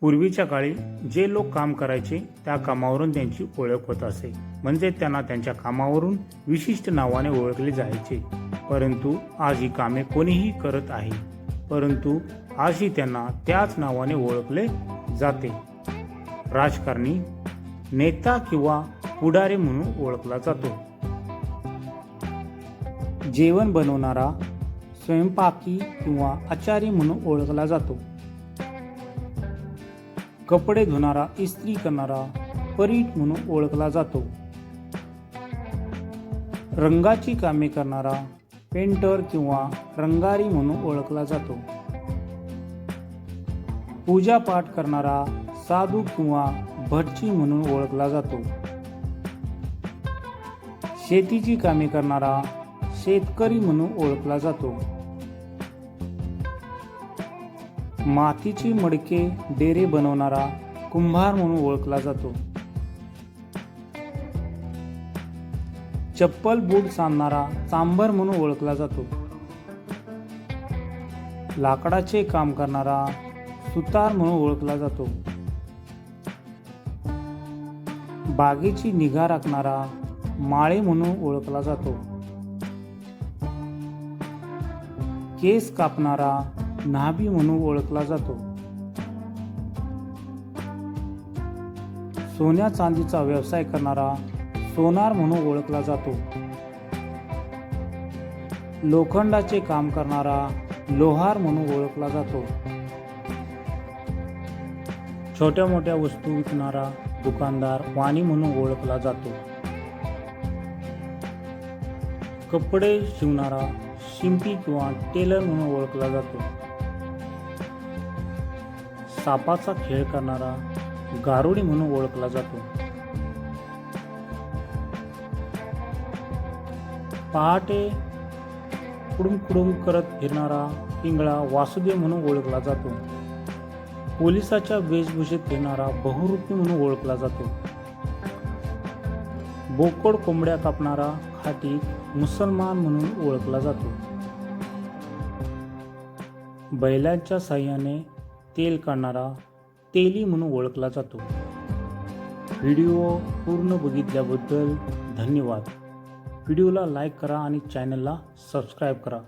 पूर्वीच्या काळी जे लोक काम करायचे त्या कामावरून त्यांची ओळख होत असे. म्हणजे त्यांना त्यांच्या कामावरून विशिष्ट नावाने ओळखले जायचे. परंतु आज ही कामे कोणीही करत आहे. परंतु आजही त्यांना त्याच नावाने ओळखले जाते. राजकारणी नेता किंवा पुढारी म्हणून ओळखला जातो. जेवण बनवणारा स्वयंपाकी किंवा आचारी म्हणून ओळखला जातो. कपडे धुणारा इस्त्री करणारा परीट म्हणून ओळखला जातो. रंगाची कामे करणारा पेंटर किंवा रंगारी म्हणून ओळखला जातो. पूजापाठ करणारा साधू किंवा भटची म्हणून ओळखला जातो. शेतीची कामे करणारा शेतकरी म्हणून ओळखला जातो. मातीची मडके डेरे बनवणारा कुंभार म्हणून ओळखला जातो. चप्पल बूट सांधणारा चांबर म्हणून ओळखला जातो. लाकडाचे काम करणारा सुतार म्हणून ओळखला जातो. बागेची निगा राखणारा माळे म्हणून ओळखला जातो. केस कापणारा नाभी म्हणून ओळखला जातो. सोन्या चांदीचा व्यवसाय करणारा सोनार म्हणून ओळखला जातो. लोखंडाचे काम करणारा लोहार म्हणून ओळखला जातो. छोट्या मोठ्या वस्तू विकणारा दुकानदार वाणी म्हणून ओळखला जातो. कपडे शिवणारा शिंपी किंवा टेलर म्हणून ओळखला जातो. सापाचा खेळ करणारा गारुडी म्हणून ओळखला जातो. पहाटे कुडूम कुडूम करत फिरणारा पिंगळा वासुदेव म्हणून ओळखला जातो. पोलिसाच्या वेशभूषेत फिरणारा बहुरूपी म्हणून ओळखला जातो. बोकड कोंबड्या कापणारा खाटी मुसलमान म्हणून ओळखला जातो. बैलांच्या साह्याने तेल काढणारा तेली म्हणून ओळखला जातो. व्हिडिओ पूर्ण बघितल्याबद्दल धन्यवाद. व्हिडिओला लाईक करा आणि चॅनलला सबस्क्राईब करा.